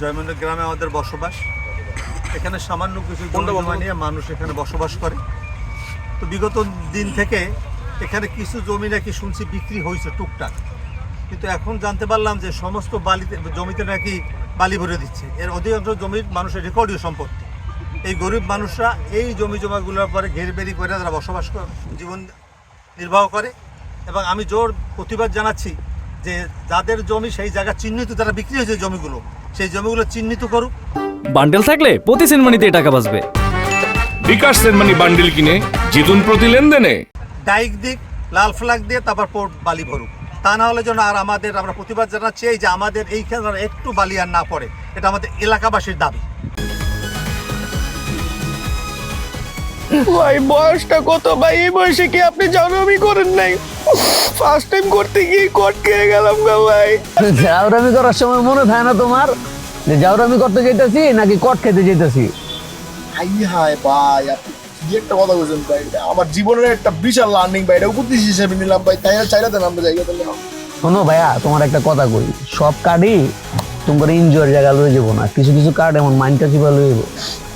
ব্রাহ্মণ গ্রামে আমাদের বসবাস। এখানে সামান্য কিছু জমা নিয়ে মানুষ এখানে বসবাস করে। তো বিগত দিন থেকে এখানে কিছু জমি নাকি শুনছি বিক্রি হয়েছে টুকটাক। কিন্তু এখন জানতে পারলাম যে সমস্ত বালিতে জমিতে নাকি বালি ভরে দিচ্ছে। এর অধিকাংশ জমির মানুষের রেকর্ডীয় সম্পত্তি। এই গরিব মানুষরা এই জমি জমাগুলোর পরে ঘের বেরি করে তারা বসবাস করে জীবন নির্বাহ করে। এবং আমি জোর প্রতিবাদ জানাচ্ছি যে যাদের জমি সেই জায়গা চিহ্নিত তারা বিক্রি হয়েছে জমিগুলো সেই জমিগুলো চিহ্নিত করুক। বান্ডেল থাকলে প্রতি সেনমানিতে টাকা বাঁচবে। বিকাশ সেনমানি বান্ডিল কিনে জিতুন প্রতি লেনদেনে। ডাইক দিক লাল ফ্ল্যাগ দিয়ে তারপর পোর্ট বালি ভরুক। তা না হলে যেন আর আমাদের আমরা প্রতিবাদ জানাচ্ছি এই যে আমাদের এইখানে একটু বালি আর না পড়ে এটা আমাদের এলাকাবাসীর দাবি। ভাই বয়সটা কত ভাই? এই বয়সে কি আপনি জানাবি করেন নাই? ফার্স্ট টাইম করতে গিয়ে কট খেয়ে গেলাম গা ভাই। জাউরামি করার সময় মনে থাকে না তোমার? যে জাউরামি করতে যেতেছি নাকি কট খেতে যেতেছি হাই হাই ভাই আপনি কি একটা কথা বলছেন ভাই? আমার জীবনের একটা বিশাল লার্নিং ভাই এটা উপদেশ হিসেবে নিলাম ভাই। তাই চাইলে দেন আমরা জায়গা তাহলে। শোনো ভাইয়া তোমার একটা কথা কই। সব কার্ডই তোমার এনজয়ের জায়গা লয়ে যাব না। কিছু কিছু কার্ড এমন মাইন্ডটা চিপা লয়ে যাব।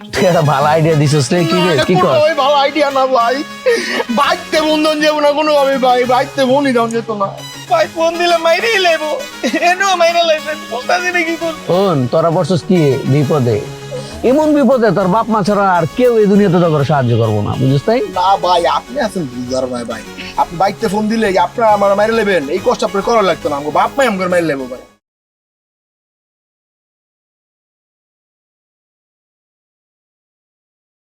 তুই একটা ভালো আইডিয়া দিছিস রে কি রে? কি কর? ভাই ভালো আইডিয়া না ভাই। বাইতে বন্ধন যাব না কোনো ভাবে ভাই বাইতে বনি দাম যেত না। ভাই ফোন দিলে মাইরেই লেবো এনো মাইরে লাইছেন বলতাছি না কি করব? শোন তোরা বসছিস কি বিপদে? এমন বিপদে তোর বাপ মা ছাড়া আর কেউ এই দুনিয়াতে তোকে সাহায্য করব না বুঝিস তাই? না ভাই আপনি আছেন বুঝার ভাই ভাই? আপনি বাইতে ফোন দিলে আপনার আমার মাইরে নেবেন এই কষ্ট আপনার করা লাগতো না আমাকে বাপ মাই আমাকে মাইরে নেব ভাই।